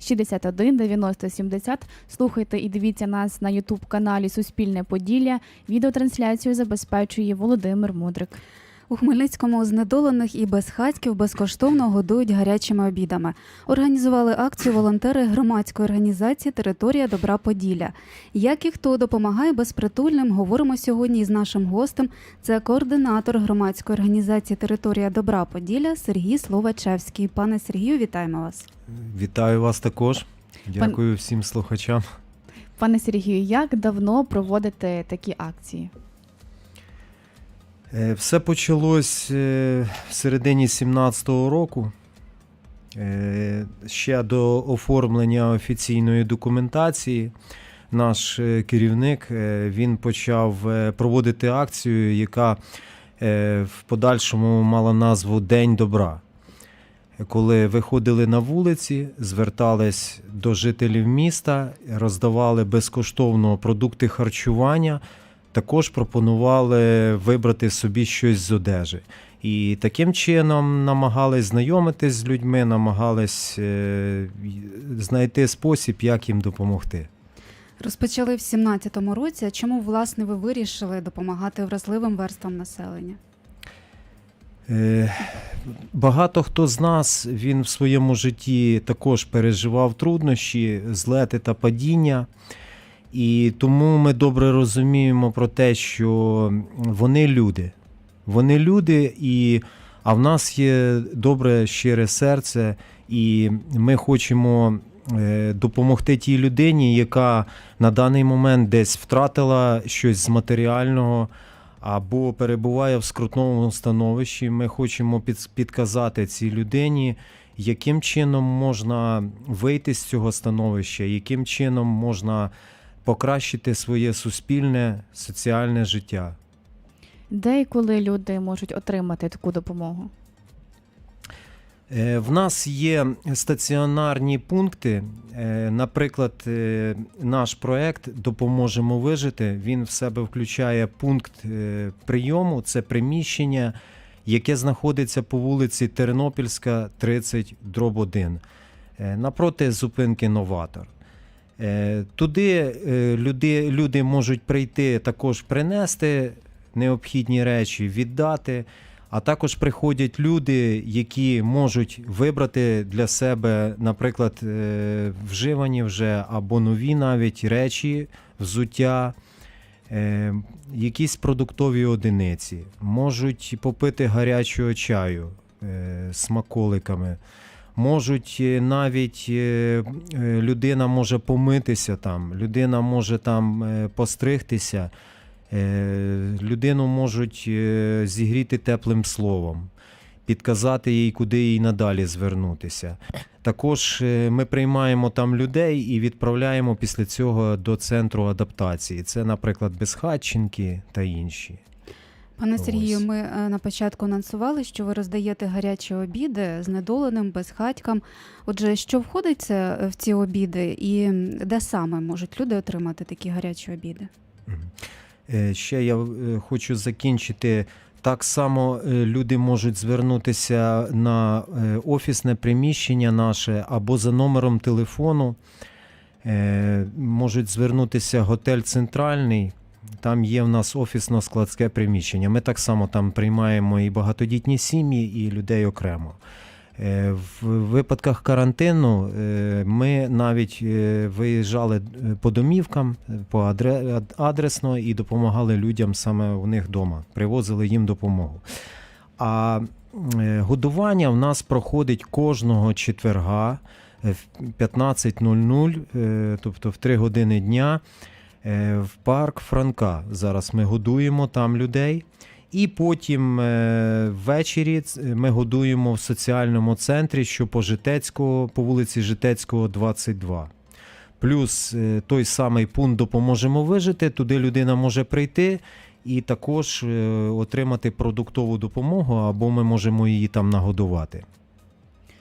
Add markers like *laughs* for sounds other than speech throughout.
61 90 70. Слухайте і дивіться нас на Ютуб каналі Суспільне Поділля. Відеотрансляцію забезпечує Володимир Мудрик. У Хмельницькому знедолених і безхатьків безкоштовно годують гарячими обідами. Організували акцію волонтери громадської організації Територія Добра Поділля. Як і хто допомагає безпритульним, говоримо сьогодні із нашим гостем. Це координатор громадської організації Територія Добра Поділля Сергій Словачевський. Пане Сергію, вітаємо вас. Вітаю вас також. Дякую всім слухачам. Пане Сергію, як давно проводите такі акції? Е, Все почалось е, в середині 17-го року. Е, Ще до оформлення офіційної документації наш керівник він почав проводити акцію, яка в подальшому мала назву День добра. Коли виходили на вулиці, звертались до жителів міста, роздавали безкоштовно продукти харчування, також пропонували вибрати собі щось з одежі. І таким чином намагались знайомитись з людьми, намагались е, знайти спосіб, як їм допомогти. Розпочали в 17-му році. Чому власне ви вирішили допомагати вразливим верствам населення? Е, Багато хто з нас він в своєму житті також переживав труднощі, злети та падіння. І тому ми добре розуміємо про те, що вони люди. Вони люди, і, а в нас є добре щире серце, і ми хочемо е, допомогти тій людині, яка на даний момент десь втратила щось з матеріального або перебуває в скрутному становищі. Ми хочемо підказати цій людині, яким чином можна вийти з цього становища, яким чином можна покращити своє суспільне соціальне життя. Де і коли люди можуть отримати таку допомогу? Е, В нас є стаціонарні пункти. Е, Наприклад, е, наш проект Допоможемо вижити. Він в себе включає пункт е, прийому. Це приміщення, яке знаходиться по вулиці Тернопільська, 30 дроб 1, е, напроти зупинки Новатор. Туди люди, люди можуть прийти також принести необхідні речі, віддати. А також приходять люди, які можуть вибрати для себе, наприклад, е, вживані вже або нові навіть речі, взуття, е, якісь продуктові одиниці, можуть попити гарячого чаю е, смаколиками. Можуть навіть людина може помитися там, людина може там постригтися. Е, Людину можуть е, зігріти теплим словом, підказати їй, куди їй надалі звернутися. Також е, ми приймаємо там людей і відправляємо після цього до центру адаптації. Це, наприклад, безхатченки та інші. Пане Сергію, ми на початку анонсували, що ви роздаєте гарячі обіди знедоленим, безхатькам. Отже, що входить в ці обіди, і де саме можуть люди отримати такі гарячі обіди? Е, Ще я е, хочу закінчити. Так само е, люди можуть звернутися на офісне приміщення наше або за номером телефону. Можуть звернутися готель Центральний. Там є в нас офісно-складське приміщення. Ми так само там приймаємо і багатодітні сім'ї, і людей окремо. Е, В випадках карантину е, ми навіть е, виїжджали по домівкам по адресно і допомагали людям саме у них вдома, привозили їм допомогу. А годування в нас проходить кожного четверга в 15.00, е, тобто в 3 години дня, в парк Франка. Зараз ми годуємо там людей. І потім е, ввечері ми годуємо в соціальному центрі, що по Житецького, по вулиці Житецького, 22. Плюс е, той самий пункт допоможемо вижити. Туди людина може прийти і також е, отримати продуктову допомогу, або ми можемо її там нагодувати.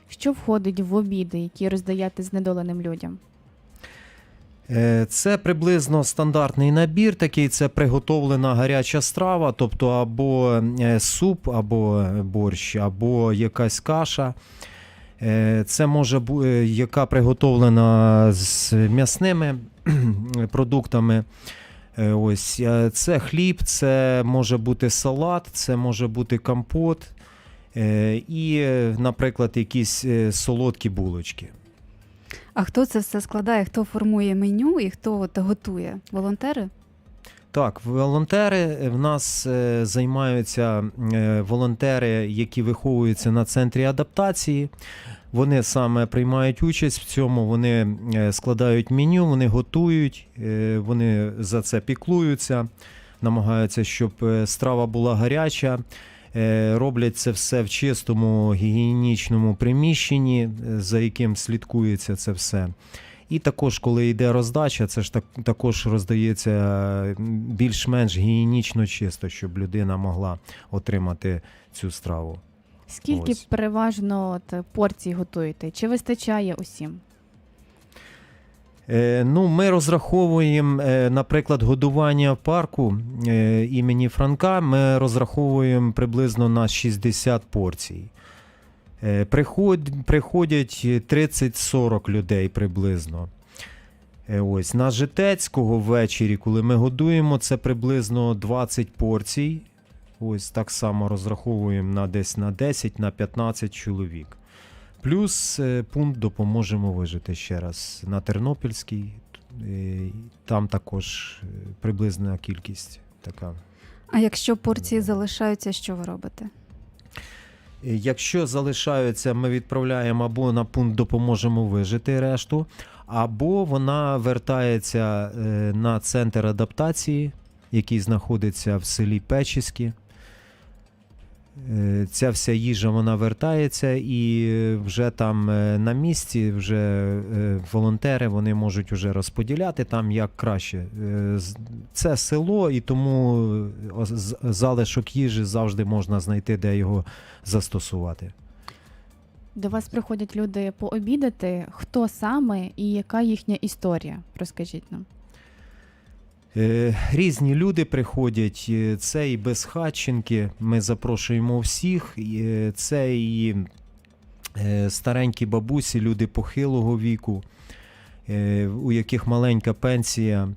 Що входить в обіди, які роздаєте знедоленим людям? Е, Це приблизно стандартний набір, такий це приготовлена гаряча страва, тобто або е, суп, або борщ, або якась каша. Е, Це може бути, яка приготовлена з м'ясними *clears throat* продуктами. Ось це хліб, це може бути салат, це може бути компот і, наприклад, якісь солодкі булочки. А хто це все складає? Хто формує меню і хто от готує? Волонтери? Так, волонтери е, в нас е, займаються е, волонтери, які виховуються на центрі адаптації. Вони саме приймають участь в цьому, вони складають меню, вони готують, вони за це піклуються, намагаються, щоб страва була гаряча. Е, Роблять це все в чистому гігієнічному приміщенні, е, за яким слідкується це все. І також, коли йде роздача, це ж так, також роздається е, більш-менш гігієнічно чисто, щоб людина могла отримати цю страву. Скільки Ось. переважно от, порцій готуєте? Чи вистачає усім? Е, ну, ми розраховуємо, е, наприклад, годування парку е, імені Франка. Ми розраховуємо приблизно на 60 порцій. Приходять 30-40 людей приблизно. Ось на Житецького ввечері, коли ми годуємо, це приблизно 20 порцій. Ось так само розраховуємо на десь на 10 на 15 чоловік. Плюс е, пункт допоможемо вижити ще раз на Тернопільській. е, Там також е, приблизна кількість така. А якщо порції залишаються, що ви робите? Якщо залишаються, ми відправляємо або на пункт допоможемо вижити решту, або вона вертається на центр адаптації, який знаходиться в селі Печіські. Е, Ця вся їжа вона вертається, і е, вже там е, на місці вже волонтери вони можуть вже розподіляти там як краще. Це село, і тому залишок їжі завжди можна знайти, де його застосувати. До вас приходять люди пообідати. Хто саме і яка їхня історія? Розкажіть нам. Е, Різні люди приходять. е, Це і безхатченки. Ми запрошуємо всіх. е, Це і старенькі бабусі, люди похилого віку, у яких маленька пенсія.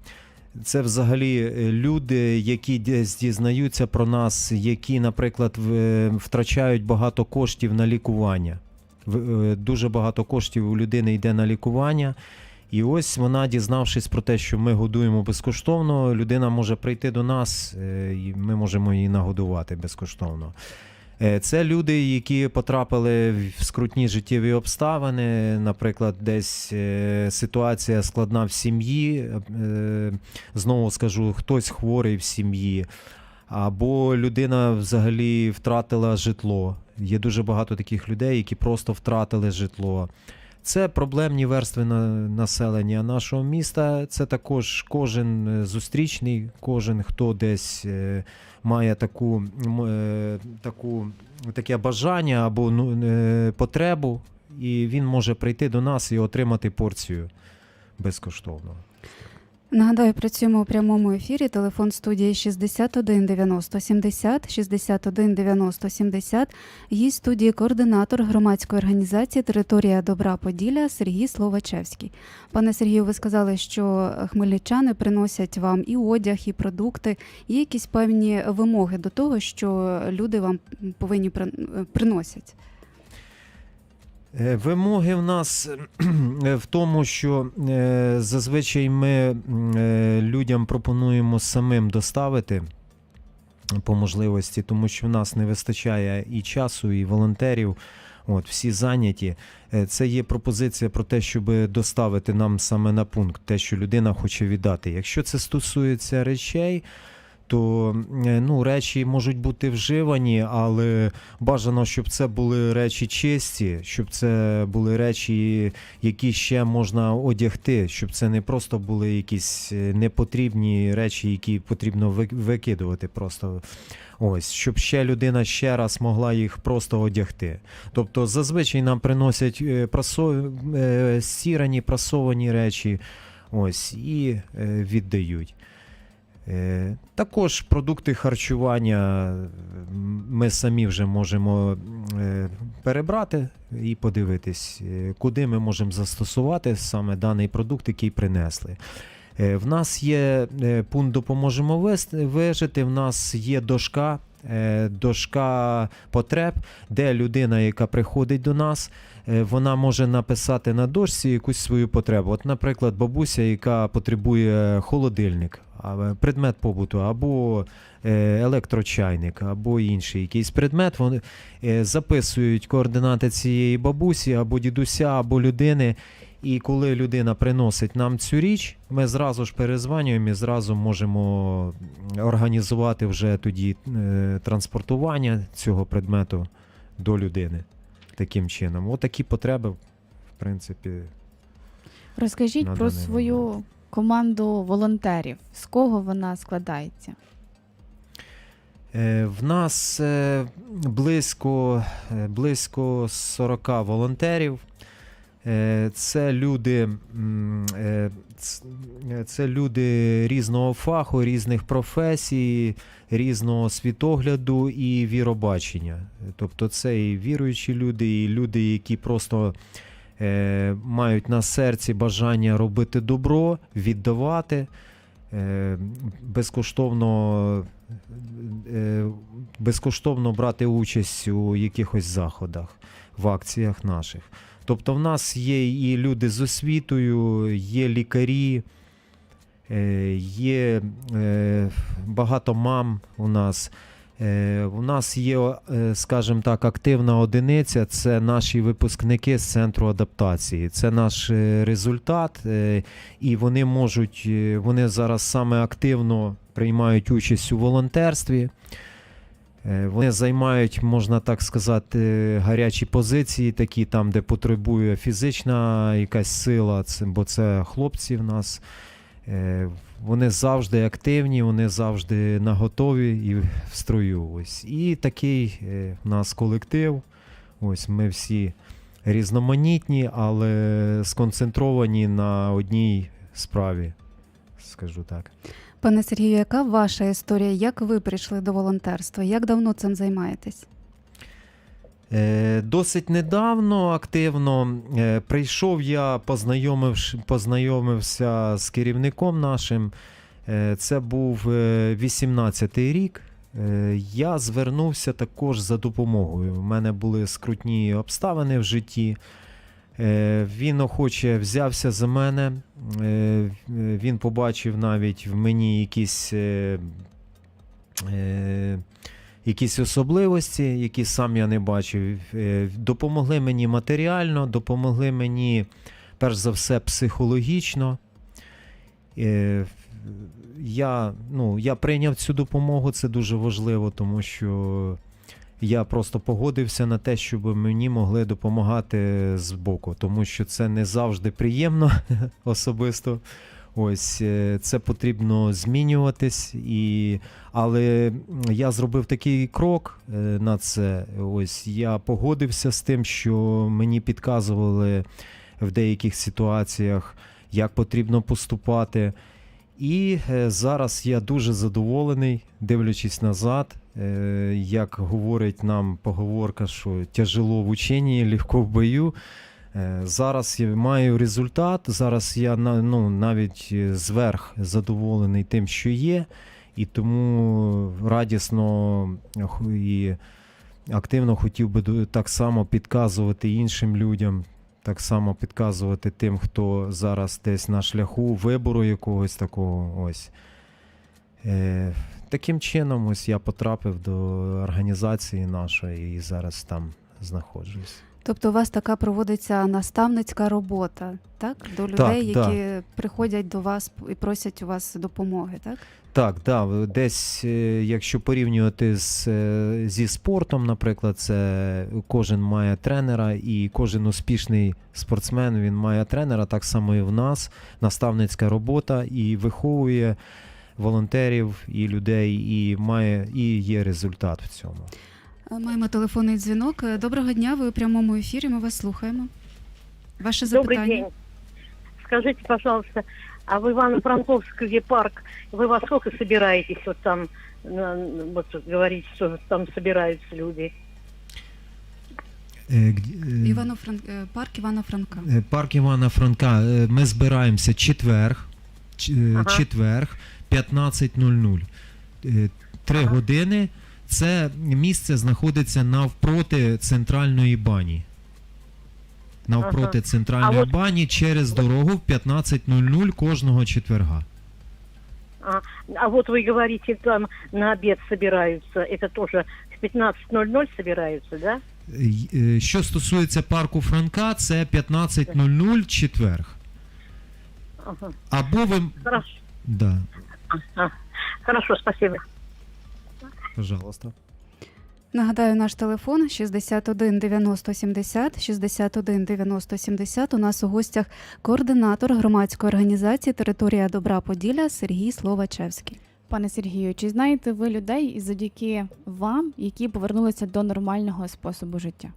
Це взагалі люди, які дізнаються про нас, які, наприклад, втрачають багато коштів на лікування. Дуже багато коштів у людини йде на лікування. І ось вона, дізнавшись про те, що ми годуємо безкоштовно, людина може прийти до нас, е, і ми можемо її нагодувати безкоштовно. Е, Це люди, які потрапили в скрутні життєві обставини, наприклад, десь е, ситуація складна в сім'ї. Знову скажу, хтось хворий в сім'ї, або людина взагалі втратила житло. Є дуже багато таких людей, які просто втратили житло. Це проблемні верстви на населення нашого міста. Це також кожен е, зустрічний, кожен, хто десь е, має таку, е, таку, таке бажання або ну, потребу, і він може прийти до нас і отримати порцію безкоштовно. Нагадаю, працюємо у прямому ефірі. Телефон студії 61 90 70, 61 90 70. Гість студії координатор громадської організації Територія Добра Поділля Сергій Словачевський. Пане Сергію, ви сказали, що хмельничани приносять вам і одяг, і продукти. Є якісь певні вимоги до того, що люди вам повинні при- приносять? Е, Вимоги в нас е, в тому, що е, зазвичай ми людям пропонуємо самим доставити по можливості, тому що в нас не вистачає і часу, і волонтерів. От, всі зайняті. Це є пропозиція про те, щоб доставити нам саме на пункт те, що людина хоче віддати. Якщо це стосується речей, то е, ну, речі можуть бути вживані, але бажано, щоб це були речі чисті, щоб це були речі, які ще можна одягти, щоб це не просто були якісь е, непотрібні речі, які потрібно викидувати просто. Ось, щоб ще людина ще раз могла їх просто одягти. Тобто зазвичай нам приносять е, прасо... стірані, прасовані речі, ось, і віддають. Е, Також продукти харчування ми самі вже можемо е, перебрати і подивитись, е, куди ми можемо застосувати саме даний продукт, який принесли. В нас є пункт допоможемо вижити. В нас є дошка, дошка потреб, де людина, яка приходить до нас, е, вона може написати на дошці якусь свою потребу. От, наприклад, бабуся, яка потребує холодильник, е, предмет побуту, або е, електрочайник, або інший якийсь предмет. Вони е, записують координати цієї бабусі, або дідуся, або людини. І коли людина приносить нам цю річ, ми зразу ж перезванюємо і зразу можемо організувати вже тоді е, транспортування цього предмету до людини таким чином. Отакі потреби, в принципі, Розкажіть про даний свою момент. команду волонтерів. З кого вона складається? Е, В нас е, близько, близько 40 волонтерів. Е, Це люди, е, е, це люди різного фаху, різних професій, різного світогляду і віробачення. Тобто це і віруючі люди, і люди, які просто мають на серці бажання робити добро, віддавати. Безкоштовно, безкоштовно брати участь у якихось заходах, в акціях наших. Тобто в нас є і люди з освітою, є лікарі, е, є е, багато мам у нас. Е, У нас є, скажімо так, активна одиниця. Це наші випускники з центру адаптації. Це наш результат, і вони можуть, вони зараз саме активно приймають участь у волонтерстві. Е, Вони займають, можна так сказати, гарячі позиції, такі там, де потребує фізична якась сила, бо це хлопці в нас. Е, Вони завжди активні, вони завжди наготові і в строю. Ось. І такий е, в нас колектив. Ось ми всі різноманітні, але сконцентровані на одній справі, скажу так. Пане Сергію, яка ваша історія? Як ви прийшли до волонтерства? Як давно цим займаєтесь? Е, Досить недавно активно е, прийшов я, познайомивш, познайомився з керівником нашим. Е, Це був е, 18-й рік. Я звернувся також за допомогою. У мене були скрутні обставини в житті. Е, Він охоче взявся за мене. Е, Він побачив навіть в мені якісь. е, якісь особливості, які сам я не бачив. Допомогли мені матеріально, допомогли мені, перш за все, психологічно. Я, ну, я прийняв цю допомогу, це дуже важливо, тому що я просто погодився на те, щоб мені могли допомагати з боку, тому що це не завжди приємно *laughs* особисто. Ось е, це потрібно змінюватись, і... але я зробив такий крок е, на це. Ось я погодився з тим, що мені підказували в деяких ситуаціях, як потрібно поступати. І е, зараз я дуже задоволений, дивлячись назад, як говорить нам поговорка, що тяжело в ученні, легко в бою. Е, Зараз я маю результат. Зараз я ну, навіть е, зверх задоволений тим, що є, і тому радісно е, і активно хотів би так само підказувати іншим людям, так само підказувати тим, хто зараз десь на шляху вибору якогось такого. Ось. Таким чином, ось я потрапив до організації нашої і зараз там знаходжусь. Тобто у вас така проводиться наставницька робота, так? До людей, Так, які да. приходять до вас і просять у вас допомоги, так? Так, да, десь, е, якщо порівнювати з, е, зі спортом, наприклад, це кожен має тренера, і кожен успішний спортсмен він має тренера, так само і в нас наставницька робота і виховує волонтерів і людей, і має і є результат в цьому. Е, Маємо телефонний дзвінок. Е, Доброго дня, ви у прямому ефірі. Ми вас слухаємо. Ваше Добрый запитання. день. Скажите, пожалуйста, А в Ивано-Франковске парк вы во сколько собираетесь вот там, вот говорить, что там собираются люди? Е, г- Парк Івана Франка. Е, Парк Івана Франка. е, Ми збираємося четверг, ч- е, Ага. четверг, 15.00. Е, Три години. Це місце знаходиться навпроти центральної бані. Навпроти Ага. центральної А от- бані через дорогу в 15.00 кожного четверга. А, а вот вы говорите, там на обед собираются, это тоже в 15.00 собираются, да? Е, е, Що стосується парку Франка, це 15.00 четверг. Ага. Або ви. Хорошо. Да, хорошо, спасибо. пожалуйста. Нагадаю, наш телефон 61 90 70 61 90 70. У нас у гостях координатор громадської організації Територія Добра Поділля Сергій Словачевський. Пане Сергію, чи знаєте ви людей і завдяки вам, які повернулися до нормального способу життя?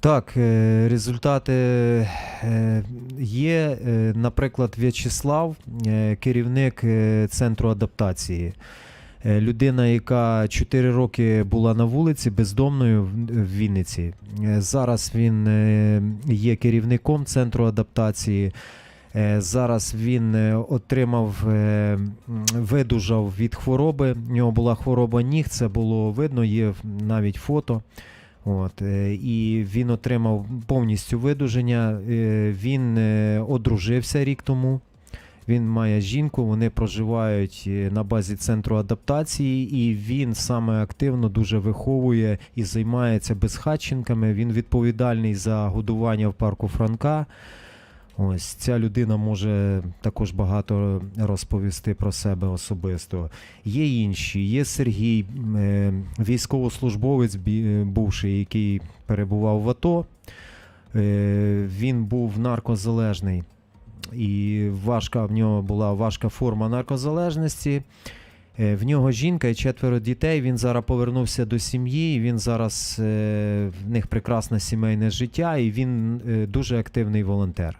Так, е, результати е, є. Е, Наприклад, В'ячеслав, керівник центру адаптації. Людина, яка 4 роки була на вулиці бездомною в Вінниці. Зараз він є керівником центру адаптації. Зараз він отримав, видужав від хвороби. В нього була хвороба ніг, це було видно, є навіть фото. От, е, і він отримав повністю видуження. Е, Він е, одружився рік тому. Він має жінку, вони проживають на базі центру адаптації, і він саме активно дуже виховує і займається безхатченками. Він відповідальний за годування в парку Франка. Ось ця людина може також багато розповісти про себе особисто. Є інші, є Сергій, е, військовослужбовець, е, бувший, який перебував в АТО. Е, Він був наркозалежний, і важка в нього була важка форма наркозалежності. В нього жінка і четверо дітей. Він зараз повернувся до сім'ї. Він зараз в них прекрасне сімейне життя, і він дуже активний волонтер.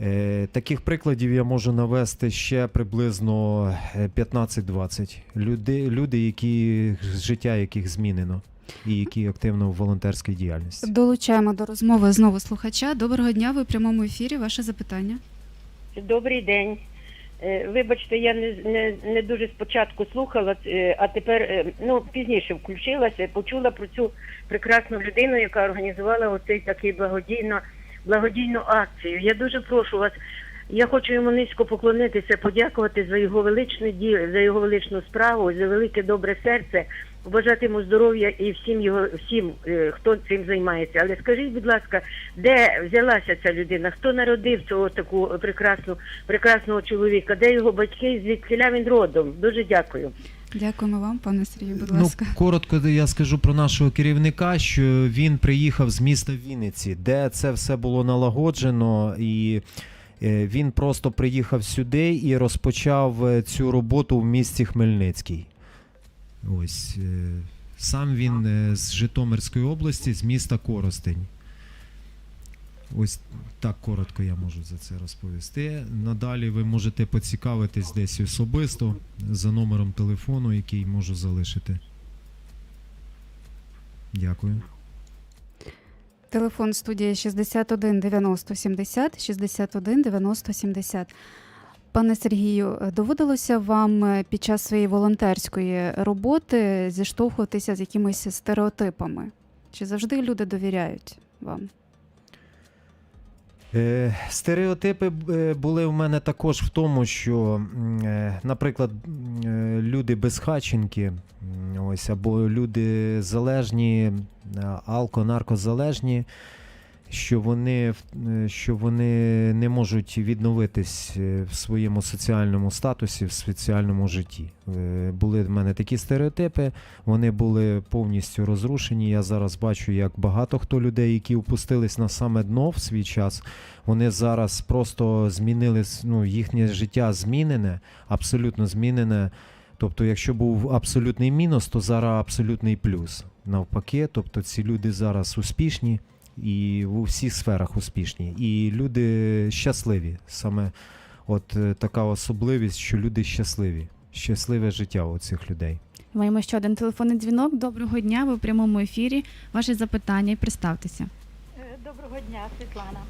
Е, Таких прикладів я можу навести ще приблизно е, 15-20. Люди, люди, які життя яких змінено, і які активно в волонтерській діяльності. Долучаємо до розмови знову слухача. Доброго дня. Ви в прямому ефірі. Ваше запитання. Добрий день. Е, Вибачте, я не, не, не дуже спочатку слухала, е, а тепер е, ну пізніше включилася, почула про цю прекрасну людину, яка організувала оцей такий благодійно, благодійну акцію. Я дуже прошу вас. Я хочу йому низько поклонитися, подякувати за його величне діло, за його величну справу, за велике добре серце, побажати йому здоров'я і всім його всім, е, хто цим займається. Але скажіть, будь ласка, де взялася ця людина? Хто народив цього таку прекрасну прекрасного чоловіка? Де його батьки? Звідкиля він родом? Дуже дякую. Дякуємо вам, пане Сергію. Будь ласка, Ну, коротко я скажу про нашого керівника, що він приїхав з міста Вінниці, де це все було налагоджено, і е, він просто приїхав сюди і розпочав е, цю роботу в місті Хмельницький. Ось е, сам він з Житомирської області, з міста Коростень. Ось так коротко я можу за це розповісти. Надалі ви можете поцікавитись десь особисто за номером телефону, який можу залишити. Дякую. Телефон студії 61 90 70 61 90 70. Пане Сергію, доводилося вам е, під час своєї волонтерської роботи зіштовхуватися з якимись стереотипами? Чи завжди люди довіряють вам? Е, стереотипи е, були в мене також в тому, що, е, наприклад, люди безхатченки, ось, або люди залежні, алко-наркозалежні, що вони, е, що вони не можуть відновитись е, в своєму соціальному статусі, в соціальному житті. Е, Були в мене такі стереотипи, вони були повністю розрушені. Я зараз бачу, як багато хто людей, які опустились на саме дно в свій час, вони зараз просто змінили ну, їхнє життя змінене, абсолютно змінене. Тобто, якщо був абсолютний мінус, то зараз абсолютний плюс. Навпаки, тобто ці люди зараз успішні і у всіх сферах успішні. І люди щасливі. Саме от е, така особливість, що люди щасливі. Щасливе життя у цих людей. Маємо ще один телефонний дзвінок. Доброго дня. Ви в прямому ефірі. Ваші запитання і представтеся. Е, Доброго дня, Світлана.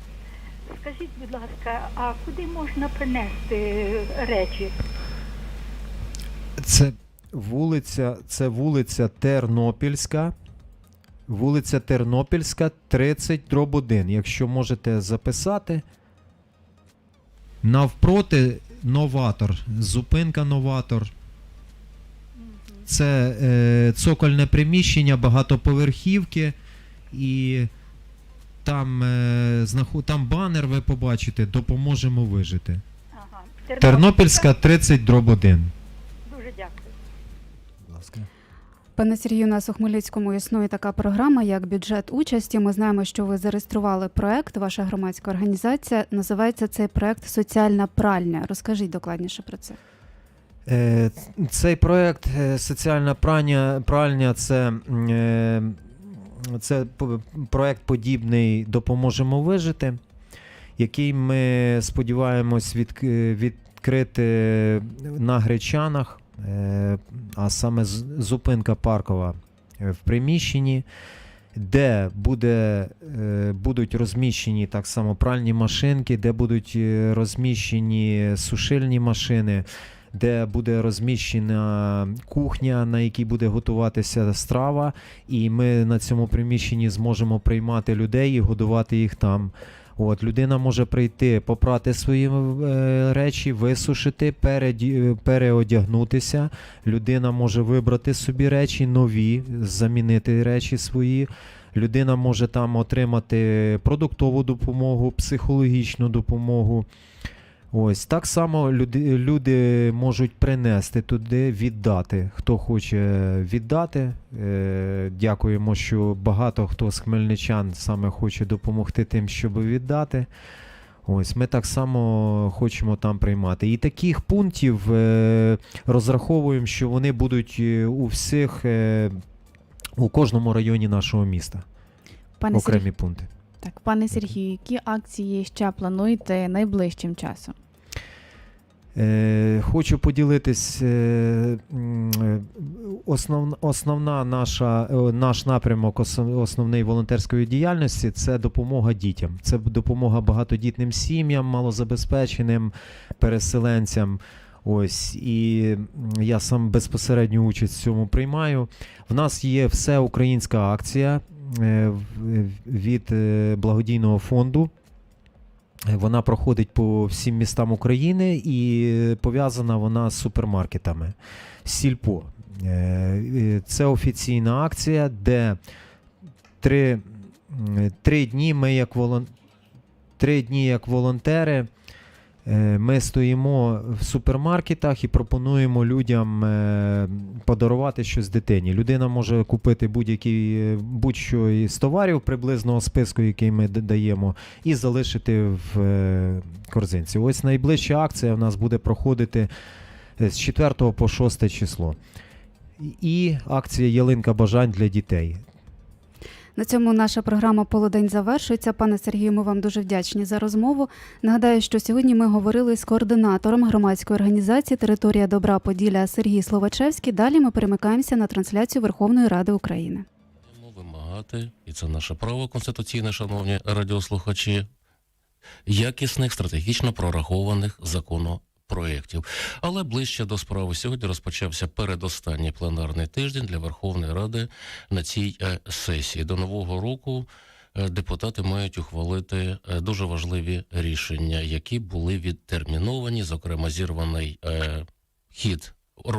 Скажіть, будь ласка, а куди можна принести речі? Це вулиця, це вулиця Тернопільська. Вулиця Тернопільська, 30 дроб 1. Якщо можете записати. Навпроти новатор. Зупинка новатор. Це е, цокольне приміщення, багатоповерхівки. І там, е, знаху, там банер ви побачите, допоможемо вижити. Ага. Тернопільська 30 дроб 1. Пане Сергію, у нас у Хмельницькому існує така програма, як бюджет участі. Ми знаємо, що ви зареєстрували проект, ваша громадська організація. Називається цей проект Соціальна пральня. Розкажіть докладніше про це. Е, Цей проект е, соціальна прання, пральня це, е, це проект подібний Допоможемо вижити, який ми сподіваємось від, відкрити на Гречанах, а саме зупинка паркова е, в приміщенні. Де буде, е, будуть розміщені так само пральні машинки, де будуть е, розміщені сушильні машини, де буде розміщена кухня, на якій буде готуватися страва, і ми на цьому приміщенні зможемо приймати людей і годувати їх там. От, людина може прийти, попрати свої е, речі, висушити, переді, переодягнутися. Людина може вибрати собі речі нові, замінити речі свої. Людина може там отримати продуктову допомогу, психологічну допомогу. Ось так само люди, люди можуть принести туди, віддати. Хто хоче віддати. Е, дякуємо, що багато хто з хмельничан саме хоче допомогти тим, щоб віддати. Ось ми так само хочемо там приймати. І таких пунктів е, розраховуємо, що вони будуть е, у всіх, е, у кожному районі нашого міста. Пане окремі Сергію, пункти. Так, пане Сергію, які акції ще плануєте найближчим часом? Е, хочу поділитись. Е, е, основна, наша, е, наш напрямок, ос- основний волонтерської діяльності це допомога дітям. Це допомога багатодітним сім'ям, малозабезпеченим переселенцям. Ось і я сам безпосередню участь в цьому приймаю. В нас є всеукраїнська акція від е, благодійного фонду. Е, Вона проходить по всім містам України і пов'язана вона з супермаркетами. Сільпо. Е, е, Це офіційна акція, де три, три дні ми як волон... три дні як волонтери. Е, Ми стоїмо в супермаркетах і пропонуємо людям е, подарувати щось дитині. Людина може купити будь-який будь-що із товарів приблизного списку, який ми даємо, і залишити в е, корзинці. Ось найближча акція в нас буде проходити з 4 по 6 число. І акція Ялинка бажань для дітей. На цьому наша програма Полудень завершується. Пане Сергію, ми вам дуже вдячні за розмову. Нагадаю, що сьогодні ми говорили з координатором громадської організації Територія Добра Поділля Сергій Словачевський. Далі ми перемикаємося на трансляцію Верховної Ради України. Вимагати, і це наше право конституційне, шановні радіослухачі, якісних стратегічно прорахованих законопроєктів. Але ближче до справи сьогодні розпочався передостанній пленарний тиждень для Верховної Ради на цій е, сесії. До нового року е, депутати мають ухвалити е, дуже важливі рішення, які були відтерміновані, зокрема, зірваний хід хід